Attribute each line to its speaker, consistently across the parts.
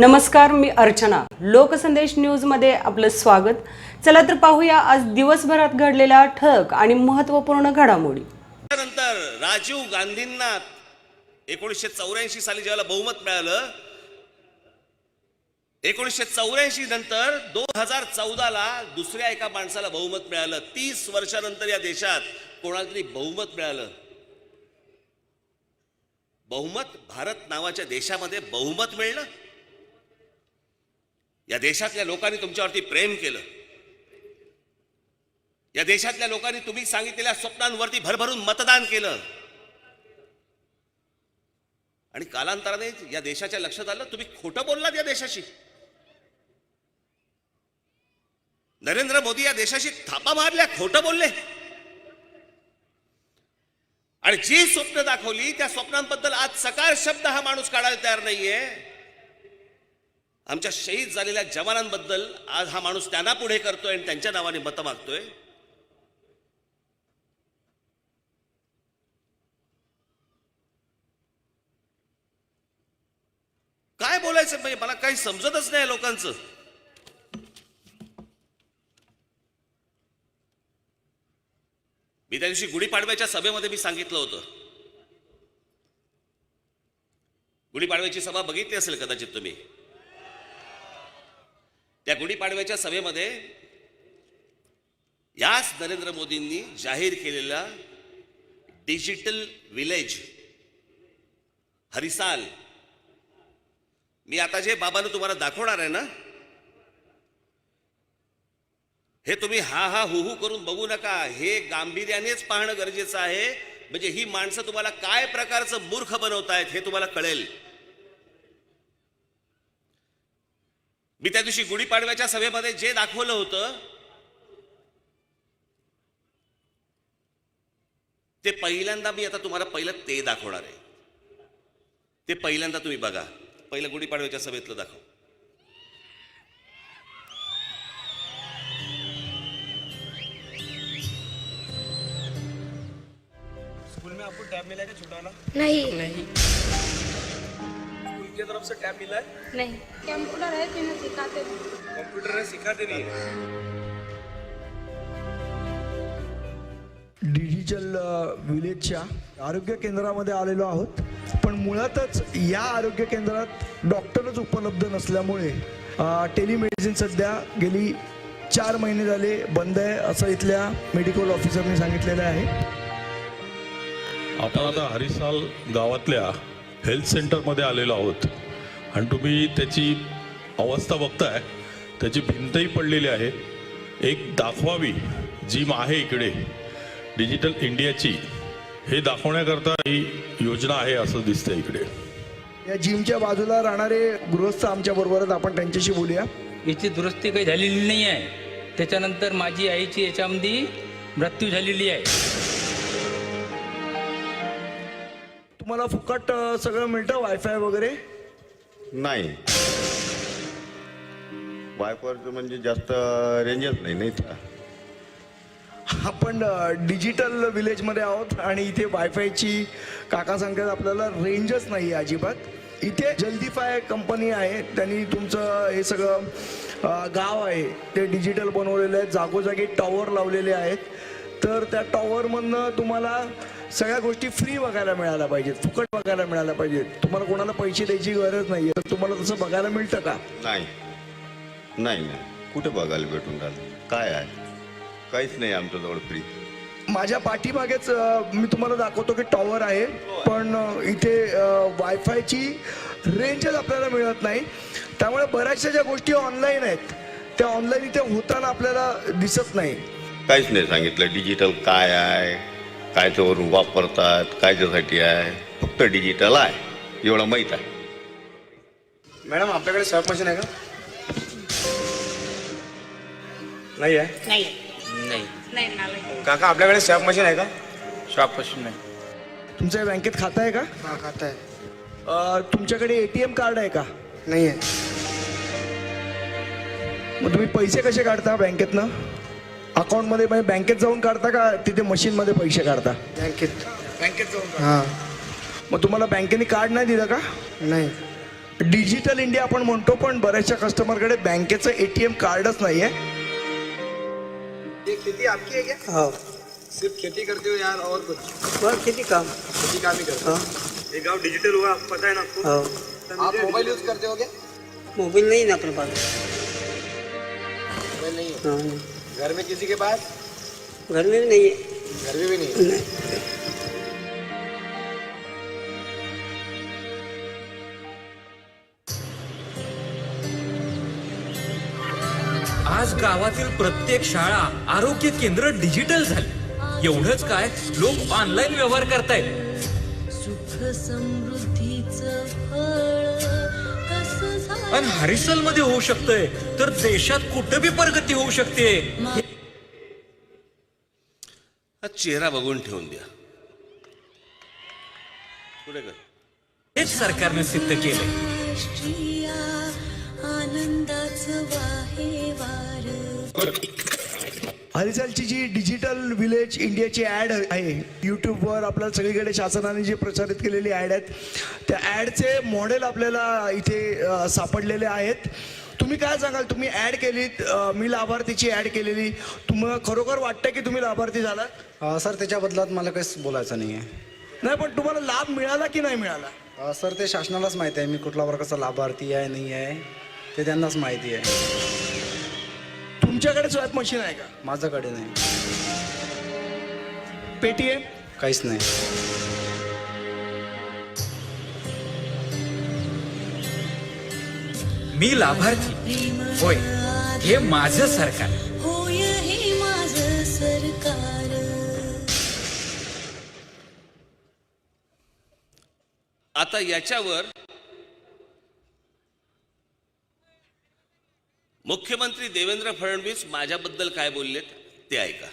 Speaker 1: नमस्कार मी अर्चना. लोकसंदेश न्यूजमध्ये आपलं स्वागत. चला तर पाहूया आज दिवसभरात घडलेल्या ठळक आणि महत्त्वपूर्ण घडामोडी.
Speaker 2: त्यानंतर राजीव गांधींना एकोणीसशे चौऱ्याऐंशी साली ज्याला बहुमत मिळालं एकोणीसशे चौऱ्याऐंशी नंतर दोन हजार चौदाला दुसऱ्या एका माणसाला बहुमत मिळालं. तीस वर्षानंतर या देशात कोणाला तरी बहुमत मिळालं. बहुमत भारत नावाच्या देशामध्ये बहुमत मिळणं या देशातल्या लोकांनी तुमच्यावरती प्रेम केलं. या देशातल्या लोकांनी तुम्ही सांगितलेल्या स्वप्नांवरती भरभरून मतदान केलं. आणि कालांतराने या देशाच्या लक्षात आलं तुम्ही खोटं बोललात या देशाशी. नरेंद्र मोदी या देशाशी थापा मारल्या खोटं बोलले. आणि जी स्वप्न दाखवली त्या स्वप्नांबद्दल आज सकाळ शब्द हा माणूस काढायला तयार नाहीये. आमच्या शहीद झालेल्या जवानांबद्दल आज हा माणूस त्यांना पुढे करतोय आणि त्यांच्या नावाने मतं मागतोय. काय बोलायचं म्हणजे मला काही समजतच नाही लोकांचं. मी त्या दिवशी गुढीपाडव्याच्या सभेमध्ये मी सांगितलं होतं. गुढीपाडव्याची सभा बघितली असेल कदाचित तुम्ही. त्या गुढीपाडव्याच्या सभेमध्ये याच नरेंद्र मोदींनी जाहीर केलेला डिजिटल विलेज हरिसाल. मी आता जे बाबानं तुम्हाला दाखवणार आहे ना हे तुम्ही हा हा हु हु करून बघू नका. हे गांभीर्यानेच पाहणं गरजेचं आहे. म्हणजे ही माणसं तुम्हाला काय प्रकारचं मूर्ख बनवतायत हे तुम्हाला कळेल. मी त्या दिवशी गुढीपाडव्याच्या सभेमध्ये जे दाखवलं होतं ते पहिल्यांदा मी आता तुम्हाला पहिलं ते दाखवणार आहे. ते पहिल्यांदा तुम्ही बघा. पहिलं गुढीपाडव्याच्या सभेतलं दाखव.
Speaker 3: स्कूल में आपको टैब मिला क्या छोटा वाला
Speaker 4: नहीं. नहीं.
Speaker 3: स्कूल की तरफ से टैब मिला है
Speaker 4: नहीं कंप्यूटर है सिखाते हैं
Speaker 3: कंप्यूटर ने सिखाते नहीं. है
Speaker 5: डिजिटल विलेजच्या आरोग्य केंद्रामध्ये आलेलो आहोत. पण मुळातच या आरोग्य केंद्रात डॉक्टरच उपलब्ध नसल्यामुळे टेलिमेडिसिन सध्या गेली चार महिने झाले बंद आहे असं इथल्या मेडिकल ऑफिसरने सांगितलेलं आहे.
Speaker 6: आपण आता हरिसाल गावातल्या हेल्थ सेंटरमध्ये आलेलो आहोत. आणि तुम्ही त्याची अवस्था बघताय त्याची भिंतही पडलेली आहे. एक दाखवावी जी आहे इकडे डिजिटल इंडियाची हे दाखवण्याकरता ही योजना आहे असं दिसतंय इकडे.
Speaker 5: या जिमच्या बाजूला राहणारे गृहस्थ आमच्या बरोबर आहेत आपण त्यांच्याशी बोलूया.
Speaker 7: याची दुरुस्ती काही झालेली नाही आहे. त्याच्यानंतर माझी आईची याच्यामध्ये मृत्यू झालेली आहे.
Speaker 5: तुम्हाला फुकट सगळं मिळतं? वायफाय वगैरे?
Speaker 8: नाही. वायफायचं म्हणजे जास्त रेंजच नाही नाही का?
Speaker 5: आपण डिजिटल विलेजमध्ये आहोत आणि इथे वायफायची काका सांगतात आपल्याला रेंजच नाही अजिबात. इथे जल्दीफाय कंपनी आहे त्यांनी तुमचं हे सगळं गाव आहे. ते डिजिटल बनवलेलं आहे जागोजागी टॉवर लावलेले आहेत. तर त्या टॉवरमधनं तुम्हाला सगळ्या गोष्टी फ्री बघायला मिळायला पाहिजेत फुकट बघायला मिळायला पाहिजेत. तुम्हाला कोणाला पैसे द्यायची गरज नाही तर तुम्हाला तसं बघायला मिळतं का?
Speaker 8: नाही. नाही नाही. कुठे बघायला भेटून राहिलं? काय आहे? काहीच नाही आमच्याजवळ फ्री
Speaker 5: माझ्या पाठीमागेच अ, मी तुम्हाला दाखवतो की टॉवर आहे पण अ, इथे वायफायची रेंजच आपल्याला मिळत नाही. त्यामुळे बऱ्याचशा ज्या गोष्टी ऑनलाईन आहेत त्या ऑनलाईन इथे होताना आपल्याला दिसत नाही.
Speaker 8: काहीच नाही सांगितलं. डिजिटल काय आहे? कायच्यावरून वापरतात? कायच्यासाठी आहे? फक्त डिजिटल आहे. एवढं माहीत आहे.
Speaker 3: मॅडम आपल्याकडे स्वॅप मशीन आहे का? नाही आहे?
Speaker 7: नाही.
Speaker 3: काका आपल्याकडे स्वॅप मशीन आहे का?
Speaker 7: शॉपपासून नाही.
Speaker 5: तुमच्या बँकेत खातं आहे का?
Speaker 9: हा खाता है
Speaker 5: अ, तुमच्याकडे एटीएम कार्ड आहे का?
Speaker 9: नहीं है
Speaker 5: मग तुम्ही पैसे कसे काढता बँकेतनं? अकाउंटमध्ये म्हणजे बँकेत जाऊन काढता का तिथे मशीनमध्ये पैसे काढता?
Speaker 9: बैंकेत.
Speaker 5: बँकेत जाऊन
Speaker 9: हाँ.
Speaker 5: मग तुम्हाला बँकेने कार्ड नाही दिलं का?
Speaker 9: नहीं.
Speaker 5: डिजिटल इंडिया आपण म्हणतो पण बऱ्याचशा कस्टमरकडे बँकेचं ए टी एम कार्डच नाही आहे
Speaker 3: ये खेती आपकी है क्या?
Speaker 9: हाँ.
Speaker 3: सिर्फ खेती करते हो यार और कुछ?
Speaker 9: बस खेती काम.
Speaker 3: खेती काम ही करते हो।
Speaker 9: हाँ.
Speaker 3: ये गांव डिजिटल हुआ आपको पता है ना आपको?
Speaker 9: हाँ.
Speaker 3: आप मोबाइल यूज करते हो क्या?
Speaker 9: मोबाइल नहीं ना अपने पास.
Speaker 3: मोबाइल नहीं है।
Speaker 9: हाँ
Speaker 3: घर में किसी के पास?
Speaker 9: घर में भी नहीं है।
Speaker 3: घर में भी नहीं है?
Speaker 9: नहीं।
Speaker 10: आज गावातील प्रत्येक शाळा आरोग्य केंद्र डिजिटल झाली. एवढंच काय लोक ऑनलाईन व्यवहार करतायत.
Speaker 4: सुख समृद्धीचं फळ
Speaker 10: आणि हरिसलमध्ये होऊ शकतंय. तर देशात कुठं बी प्रगती होऊ शकते?
Speaker 2: हा चेहरा बघून ठेवून द्या. पुढे कर
Speaker 10: हेच सरकारने सिद्ध केलंय.
Speaker 4: राष्ट्रीया आनंदाचं वाहे वार
Speaker 5: हरिचालची जी डिजिटल विलेज इंडियाची ॲड आहे यूट्यूबवर आपल्याला सगळीकडे शासनाने जे प्रसारित केलेली ॲड आहेत त्या ॲडचे मॉडेल आपल्याला इथे सापडलेले आहेत. तुम्ही काय सांगाल? तुम्ही ॲड केलीत अ, मी लाभार्थीची ॲड केलेली. तुम्हाला खरोखर वाटतं की तुम्ही लाभार्थी झाला
Speaker 11: अ, सर त्याच्या बदलात मला काहीच बोलायचं नाही आहे
Speaker 5: नाही पण तुम्हाला लाभ मिळाला की नाही मिळाला?
Speaker 11: सर ते शासनालाच माहिती आहे मी कुठल्या वर्गाचा लाभार्थी आहे नाही आहे ते त्यांनाच माहिती आहे.
Speaker 5: तुमच्याकडे स्वॅप मशीन आहे का?
Speaker 11: माझ्याकडे नाही.
Speaker 5: पेटीएम?
Speaker 11: काहीच नाही.
Speaker 10: मी लाभार्थी. होय हे माझं सरकार.
Speaker 4: होय हे माझं सरकार.
Speaker 2: आता याच्यावर मुख्यमंत्री देवेंद्र फडणवीस माझ्याबद्दल काय बोललेत ते ऐका.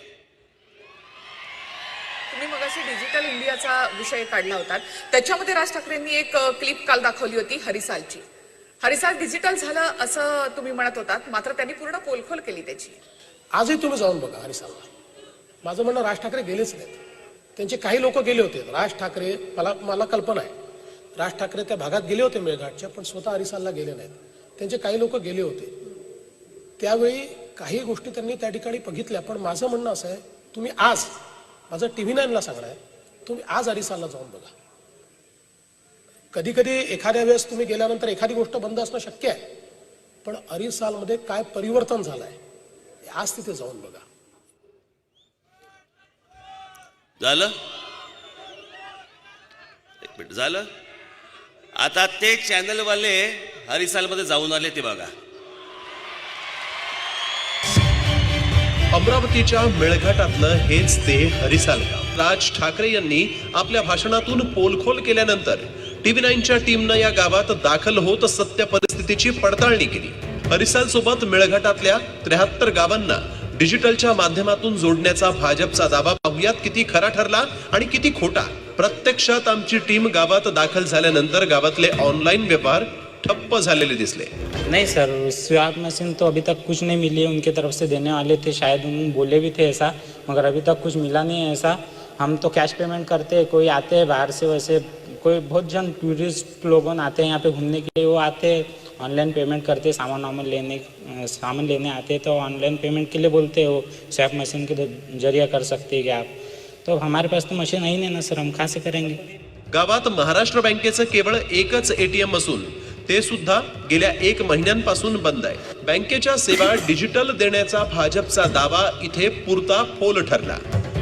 Speaker 12: तुम्ही मगाशी डिजिटल इंडियाचा विषय काढला होता. त्याच्यामध्ये राज ठाकरेंनी एक क्लिप काल दाखवली होती हरिसालची. हरिसाल डिजिटल झालं असं तुम्ही म्हणत होतात मात्र त्यांनी पूर्ण पोलखोल केली त्याची.
Speaker 13: आजही तुम्ही जाऊन बघा हरिसालला. माझं म्हणणं राज ठाकरे गेलेच नाहीत. त्यांचे काही लोक गेले होते. राज ठाकरे मला मला कल्पना आहे. राज ठाकरे त्या भागात गेले होते मेळघाटच्या पण स्वतः हरिसालला गेले नाहीत. त्यांचे काही लोक गेले होते. त्यावेळी काही गोष्टी त्यांनी त्या ठिकाणी बघितल्या पण माझं म्हणणं असं आहे तुम्ही आज माझं टी व्ही नाईनला सांगणं आहे तुम्ही आज हरिसालला जाऊन बघा. कधी कधी एखाद्या वेळेस तुम्ही गेल्यानंतर एखादी गोष्ट बंद असणं शक्य आहे पण अरिसालमध्ये काय परिवर्तन झालं आहे आज तिथे जाऊन बघा.
Speaker 2: झालं? एक मिनिट झालं? आता ते चॅनलवाले हरिसालमध्ये जाऊन आले ते बघा.
Speaker 14: अमरावतीच्या मेळघाटातलं हेच ते हरिसाल गाव. राज ठाकरे यांनी आपल्या भाषणातून पोलखोल केल्यानंतर टीव्ही नाईनच्या टीमनं या गावात दाखल होत सत्य परिस्थितीची पडताळणी केली. हरिसाल सोबत मेळघाटातल्या त्र्याहत्तर गावांना डिजिटलच्या माध्यमातून जोडण्याचा भाजपचा दावा पाहुयात. किती खरा ठरला आणि किती खोटा. प्रत्यक्षात आमची टीम गावात दाखल झाल्यानंतर गावातले ऑनलाईन व्यवहार ठप्प झालेले दिसले.
Speaker 7: नहीं सर स्वैप मशीन तो अभी तक कुछ नहीं मिली है उनके तरफ से देने वाले थे शायद उन बोले भी थे ऐसा मगर अभी तक कुछ मिला नहीं है ऐसा। हम तो कैश पेमेंट करते हैं कोई आते हैं बाहर से वैसे कोई बहुत जन टूरिस्ट लोगों आते हैं यहाँ पे घूमने के लिए वो आते हैं ऑनलाइन पेमेंट करते सामान वामान लेने सामान लेने आते हैं तो ऑनलाइन पेमेंट के लिए बोलते हैं स्वैप मशीन के जरिए कर सकते हैं क्या आप? तो हमारे पास तो मशीन है ही नहीं ना सर हम कहाँ से करेंगे?
Speaker 14: गावात महाराष्ट्र बँकेचं केवळ एकच एटीएम असून ते सुद्धा गेल्या एक महिन्यांपासून बंद आहे. बँकेच्या सेवा डिजिटल देण्याचा भाजपचा दावा इथे पुरता फोल ठरला.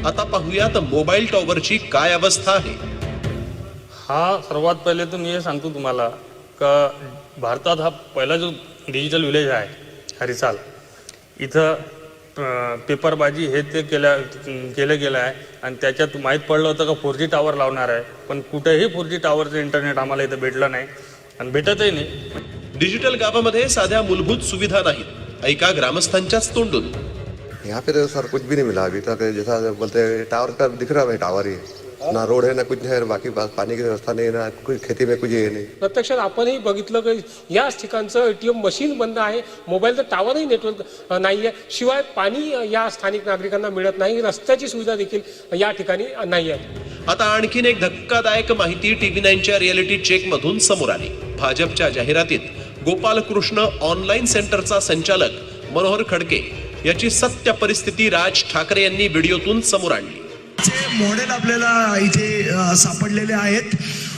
Speaker 14: आता पाहूयात मोबाईल टॉवरची काय अवस्था आहे.
Speaker 7: हा सर्वात पहिले तर मी हे सांगतो तुम्हाला का भारतात हा पहिला जो डिजिटल विलेज आहे हरिसाल इथं पेपरबाजी हे ते केल्या केलं गेलं आहे आणि त्याच्यात माहीत पडलं होतं का फोर जी टावर लावणार आहे. पण कुठेही फोर जी टावरचं इंटरनेट आम्हाला इथं भेटलं नाही. आणि भेटतही नाही.
Speaker 14: डिजिटल गावामध्ये साध्या मूलभूत सुविधा नाहीत. ऐका ग्रामस्थांच्याच तोंडून.
Speaker 8: यहाँ पे तो सर कुछ भी नहीं मिला अभी तक। जैसा बोलते हैं टावर का दिख रहा है टावर ही। ना रोड है ना कुछ है बाकी पानी की व्यवस्था नहीं ना कुछ खेती में कुछ ये नहीं।
Speaker 13: प्रत्यक्षात आपणही बघितलं की याच ठिकाणचं एटीएम मशीन बंद आहे मोबाईलचं टावरही नेटवर्क नाही आहे शिवाय पाणी या स्थानिक नागरिकांना मिळत नाही रस्त्याची सुविधा देखील या ठिकाणी नाही आहे.
Speaker 14: आता आणखीन एक धक्कादायक माहिती टीव्ही नाईनच्या रियालिटी चेक मधून समोर आली. भाजपच्या जाहिरातीत गोपालकृष्ण ऑनलाईन सेंटरचा संचालक मनोहर खडके याची सत्य परिस्थिती राज ठाकरे यांनी व्हिडिओतून समोर आणली.
Speaker 5: चे मॉडेल आपल्याला इथे सापडलेले आहेत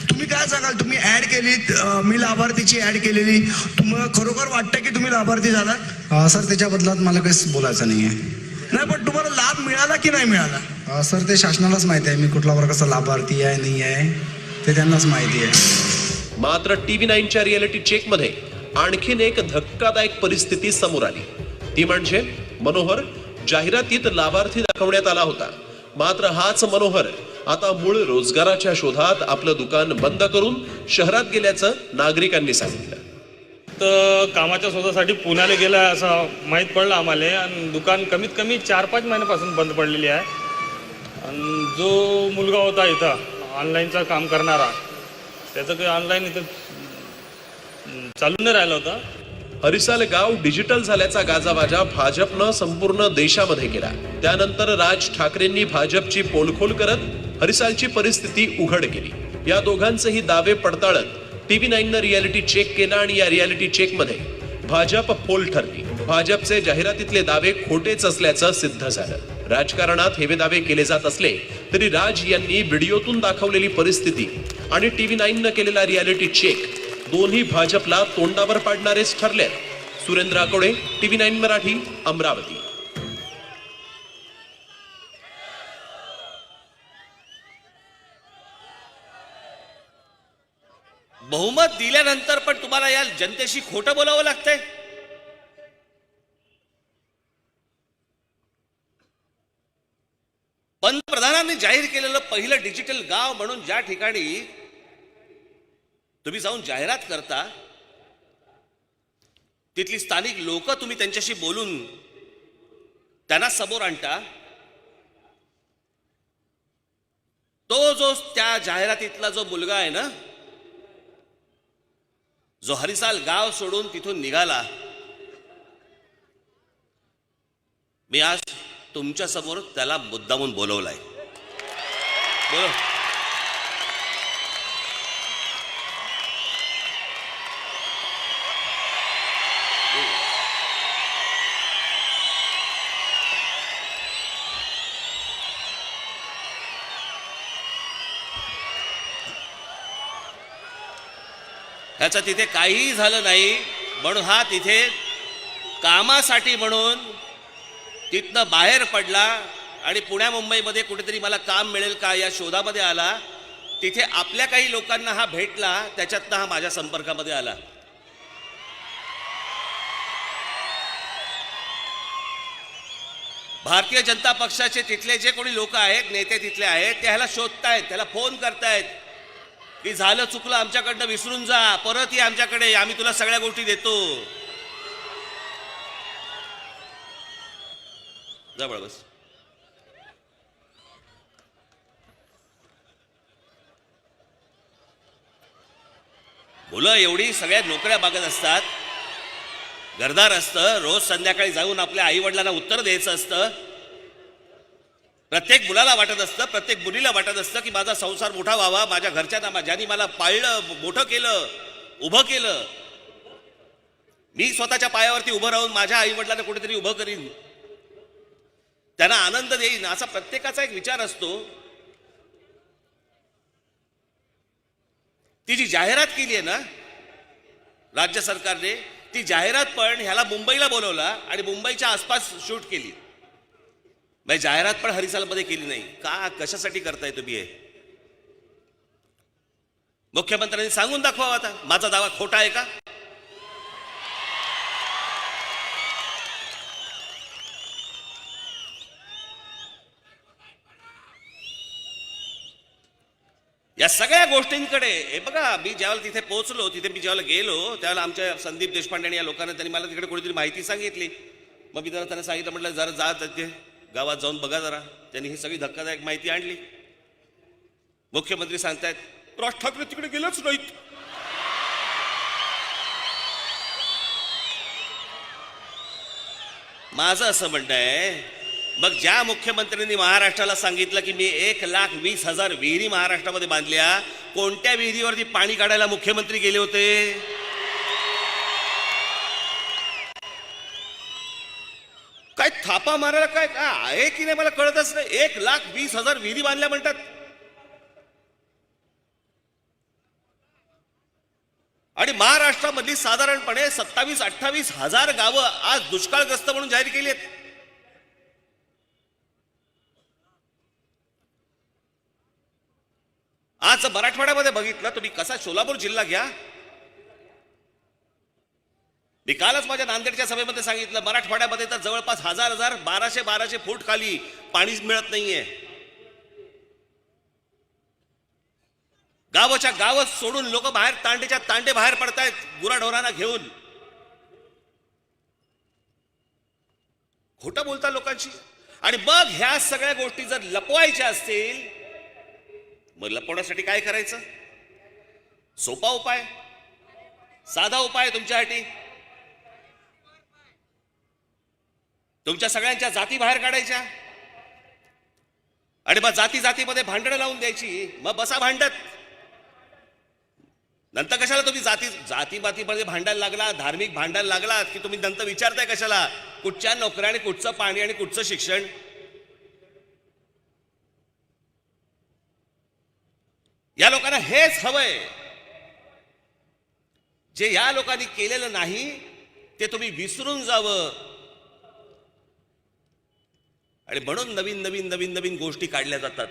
Speaker 5: तुम्ही काय सांगाल? तुम्ही ऍड केलीत अ, मी लाभार्थीची ऍड केलेली. तुम्हाला खरोखर वाटतं की तुम्ही लाभार्थी झालात?
Speaker 11: सर त्याच्या बदलात मला काहीच बोलायचं नाही आहे
Speaker 5: नाही पण तुम्हाला लाभ मिळाला की नाही मिळाला?
Speaker 11: सर ते शासनालाच माहिती आहे. मी कुठला वर्गाचा लाभार्थी आहे नाही आहे ते त्यांनाच माहिती आहे.
Speaker 14: मात्र टीव्ही नाईनच्या रियालिटी चेकमध्ये आणखीन एक धक्कादायक परिस्थिती समोर आली. ती म्हणजे मनोहर जाहिरातीत लाभार्थी दाखवण्यात आला होता. मात्र हाच मनोहर आता मूळ रोजगाराच्या शोधात आपलं दुकान बंद करून शहरात गेल्याचं नागरिकांनी सांगितलं.
Speaker 15: तर कामाच्या शोधासाठी पुण्याला गेला असं माहीत पडलं आम्हाला. आणि दुकान कमीत कमी चार पाच महिन्यापासून बंद पडलेली आहे. आणि जो मुलगा होता इथं ऑनलाईनचा काम करणारा त्याचं काही ऑनलाईन इथं चालू नाही राहिलं होतं.
Speaker 14: हरिसाल गाव डिजिटल झाल्याचा गाजावाजा भाजपनं संपूर्ण देशामध्ये केला. त्यानंतर राज ठाकरेंनी भाजपची पोलखोल करत हरिसालची परिस्थिती उघड केली. या दोघांचेही दावे पडताळत टीव्ही नाईननं रियालिटी चेक केला आणि या रियालिटी चेकमध्ये भाजप पोल ठरली. भाजपचे जाहिरातीतले दावे खोटेच असल्याचं सिद्ध झालं. राजकारणात हेवे दावे केले जात असले तरी राज यांनी व्हिडिओतून दाखवलेली परिस्थिती आणि टीव्ही नाईननं केलेला रियालिटी चेक दोन्ही भाजपला तोंडावर पाडणारेच ठरले सुरेंद्र आकोडे टीव्ही नाईन मराठी अमरावती.
Speaker 2: बहुमत दिल्यानंतर पण तुम्हाला या जनतेशी खोटं बोलावं लागतंय? पंतप्रधानांनी जाहीर केलेलं पहिलं डिजिटल गाव म्हणून ज्या ठिकाणी तुम्ही जाऊन जाहिरात करता तिथली स्थानिक लोक तुम्ही त्यांच्याशी बोलून त्यांना समोर आणता तो जो त्या जाहिरातीतला जो मुलगा आहे ना जो हरिसाल गाव सोडून तिथून निघाला मी आज तुमच्यासमोर त्याला मुद्दामून बोलवलाय. बोलो. ह्याचं तिथे काहीही झालं नाही म्हणून हा तिथे कामासाठी म्हणून तिथनं बाहेर पडला आणि पुण्या मुंबईमध्ये कुठेतरी मला काम मिळेल का या शोधामध्ये आला. तिथे आपल्या काही लोकांना हा भेटला त्याच्यातनं हा माझ्या संपर्कामध्ये आला. भारतीय जनता पक्षाचे तिथले जे कोणी लोक आहेत नेते तिथले आहेत ते ह्याला शोधतायत त्याला फोन करतायत. की झालं चुकलं आमच्याकडनं विसरून जा परत ये आमच्याकडे आम्ही तुला सगळ्या गोष्टी देतो. जवळ बस. मुलं एवढी सगळ्या नोकऱ्या मागत असतात. घरदार असतं रोज संध्याकाळी जाऊन आपल्या आई वडिलांना उत्तर द्यायचं असतं. प्रत्येक मुलाला वाटत असतं प्रत्येक मुलीला वाटत असतं की माझा संसार मोठा व्हावा माझ्या घरच्यांना ज्यांनी मला पाळलं मोठं केलं उभं केलं. मी स्वतःच्या पायावरती उभं राहून माझ्या आई वडिलांना कुठेतरी उभं करीन. त्यांना आनंद देईन असा प्रत्येकाचा एक विचार असतो. ती जी जाहिरात केली आहे ना राज्य सरकारने ती जाहिरात पण ह्याला मुंबईला बोलवला आणि मुंबईच्या आसपास शूट केली. म्हणजे जाहिरात पण हरिसालमध्ये केली नाही. का कशासाठी करताय तुम्ही हे? मुख्यमंत्र्यांनी सांगून दाखवा आता. माझा दावा खोटा आहे का? या सगळ्या गोष्टींकडे हे बघा मी ज्यावेळेला तिथे पोहोचलो तिथे मी ज्यावेळेला गेलो त्यावेळेला आमच्या संदीप देशपांडे आणि या लोकांना त्यांनी मला तिकडे कोणीतरी माहिती सांगितली. मग मी जरा त्यांना सांगितलं म्हटलं जरा जा तिथे. गावात जाऊन बघा जरा. त्यांनी ही सगळी धक्कादायक माहिती आणली. मुख्यमंत्री सांगतायत राज ठाकरे तिकडे गेलेच नाहीत. माझं असं म्हणणं आहे मग ज्या मुख्यमंत्र्यांनी महाराष्ट्राला सांगितलं की मी एक लाख वीस हजार विहिरी महाराष्ट्रामध्ये बांधल्या कोणत्या विहिरीवरती पाणी काढायला मुख्यमंत्री गेले होते? थापा मारायला काय काय आहे की नाही मला कळतच नाही. एक लाख वीस हजार विहिरी बांधल्या म्हणतात. आणि महाराष्ट्रामधली साधारणपणे सत्तावीस अठ्ठावीस हजार गावं आज दुष्काळग्रस्त म्हणून जाहीर केली आहेत. आज मराठवाड्यामध्ये बघितलं तुम्ही कसा सोलापूर जिल्हा घ्या मी कालच माझ्या नांदेडच्या सभेमध्ये सांगितलं मराठवाड्यामध्ये तर जवळपास हजार हजार बाराशे बाराशे फूट खाली पाणीच मिळत नाहीये. गावाच्या गावच सोडून लोक बाहेर तांडेच्या तांडे बाहेर पडतायत गुराढोरांना घेऊन. खोटं बोलता लोकांशी. आणि मग ह्या सगळ्या गोष्टी जर लपवायच्या असतील मग लपवण्यासाठी काय करायचं? सोपा उपाय? साधा उपाय तुमच्यासाठी? तुमच्या सगळ्यांच्या जाती बाहेर काढायच्या. आणि मग जाती जातीमध्ये भांडणं लावून द्यायची. मग बसा भांडत. नंतर कशाला तुम्ही जाती जाती बातीमध्ये भांडायला लागला धार्मिक भांडायला लागलात की तुम्ही नंतर विचारताय कशाला? कुठच्या नोकऱ्या आणि कुठचं पाणी आणि कुठचं शिक्षण? या लोकांना हेच हवंय. जे या लोकांनी केलेलं नाही ते तुम्ही विसरून जावं. आणि म्हणून नवीन नवीन नवीन नवीन गोष्टी काढल्या जातात.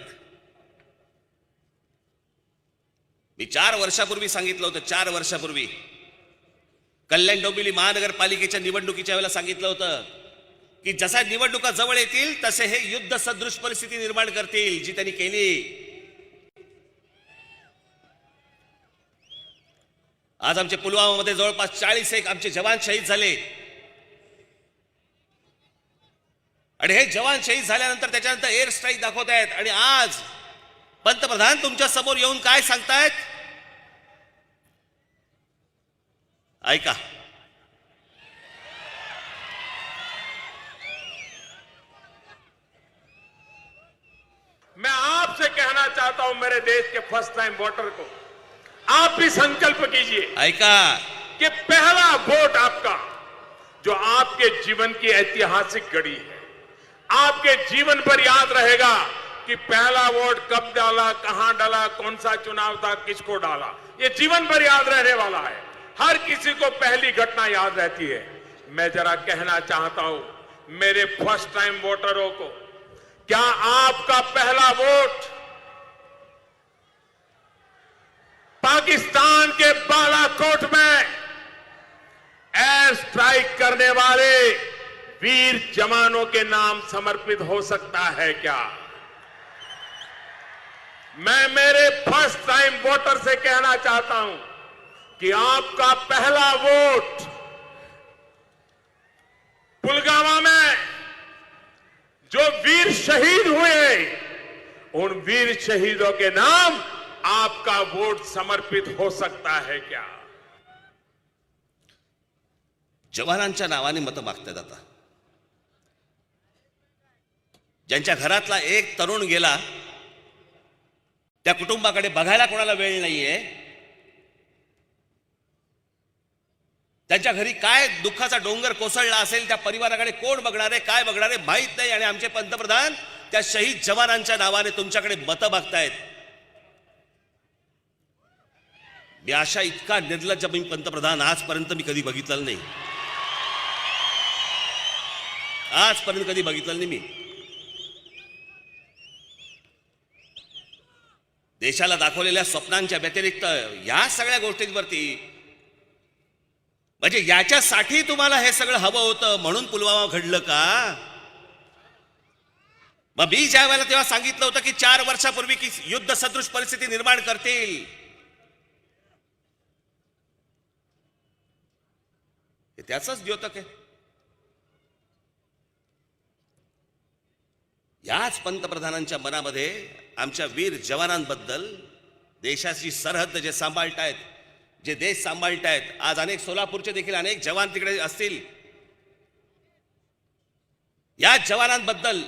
Speaker 2: मी चार वर्षापूर्वी सांगितलं होतं चार वर्षापूर्वी. कल्याण डोंबिवली महानगरपालिकेच्या निवडणुकीच्या वेळेला सांगितलं होतं की जसा निवडणुका जवळ येतील तसे हे युद्ध सदृश परिस्थिती निर्माण करतील जी त्यांनी केली. आज आमचे पुलवामामध्ये जवळपास चाळीस एक आमचे जवान शहीद झाले. आणि हे जवान शहीद झाल्यानंतर त्याच्यानंतर एअर स्ट्राईक दाखवत आहेत. आणि आज पंतप्रधान तुमच्यासमोर येऊन काय सांगतायत? ऐका.
Speaker 16: मैं आपसे कहना चाहता हूं मेरे देश के फर्स्ट टाइम वोटर को। आप भी संकल्प कीजिए
Speaker 2: ऐका.
Speaker 16: कि पहला वोट आपका जो आपके जीवन की ऐतिहासिक घड़ी है। आपके जीवन पर याद रहेगा कि पहला वोट कब डाला, कहाँ डाला, कौन सा चुनाव था, किसको डाला। ये जीवन पर याद रहने वाला है। हर किसी को पहली घटना याद रहती है। मैं जरा कहना चाहता हूँ, मेरे फ़र्स्ट टाइम वोटरों को, क्या आपका पहला वोट पाकिस्तान के बालाकोट में एयर स्ट्राइक करने वाले वीर जवानों के नाम समर्पित हो सकता है क्या? मैं मेरे फ़र्स्ट टाइम वोटर से कहना चाहता हूँ कि आपका पहला वोट पुलगामा में जो वीर शहीद हुए, उन वीर शहीदों के नाम आपका वोट समर्पित हो सकता है क्या?
Speaker 2: जवानांच्या नावाने मतं मागतात आता. ज्यांच्या घरातला एक तरुण गेला त्या कुटुंबाकडे बघायला कोणाला वेळ नाहीये. त्यांच्या घरी काय दुःखाचा डोंगर कोसळला असेल त्या परिवाराकडे कोण बघणार आहे काय बघणार आहे माहीत नाही. आणि आमचे पंतप्रधान त्या शहीद जवानांच्या नावाने तुमच्याकडे मतं मागतायत मी अशा इतका निर्लज्ज मी पंतप्रधान आजपर्यंत मी कधी बघितलं नाही. आजपर्यंत कधी बघितलं नाही मी. देशाला दाखवलेल्या स्वप्नांच्या व्यतिरिक्त या सगळ्या गोष्टींवरती म्हणजे याच्यासाठी तुम्हाला हे सगळं हवं होतं म्हणून पुलवामा घडलं का? मग मी ज्या वेळेला तेव्हा सांगितलं होतं की चार वर्षापूर्वी की युद्ध सदृश परिस्थिती निर्माण करतील. हे त्याचंच द्योतक आहे. याच पंतप्रधानांच्या मनामध्ये आमच्या वीर जवानांबद्दल देशाची सरहद्द जे सांभाळतायत जे देश सांभाळतायत आज अनेक सोलापूरचे देखील अनेक जवान तिकडे असतील. या जवानांबद्दल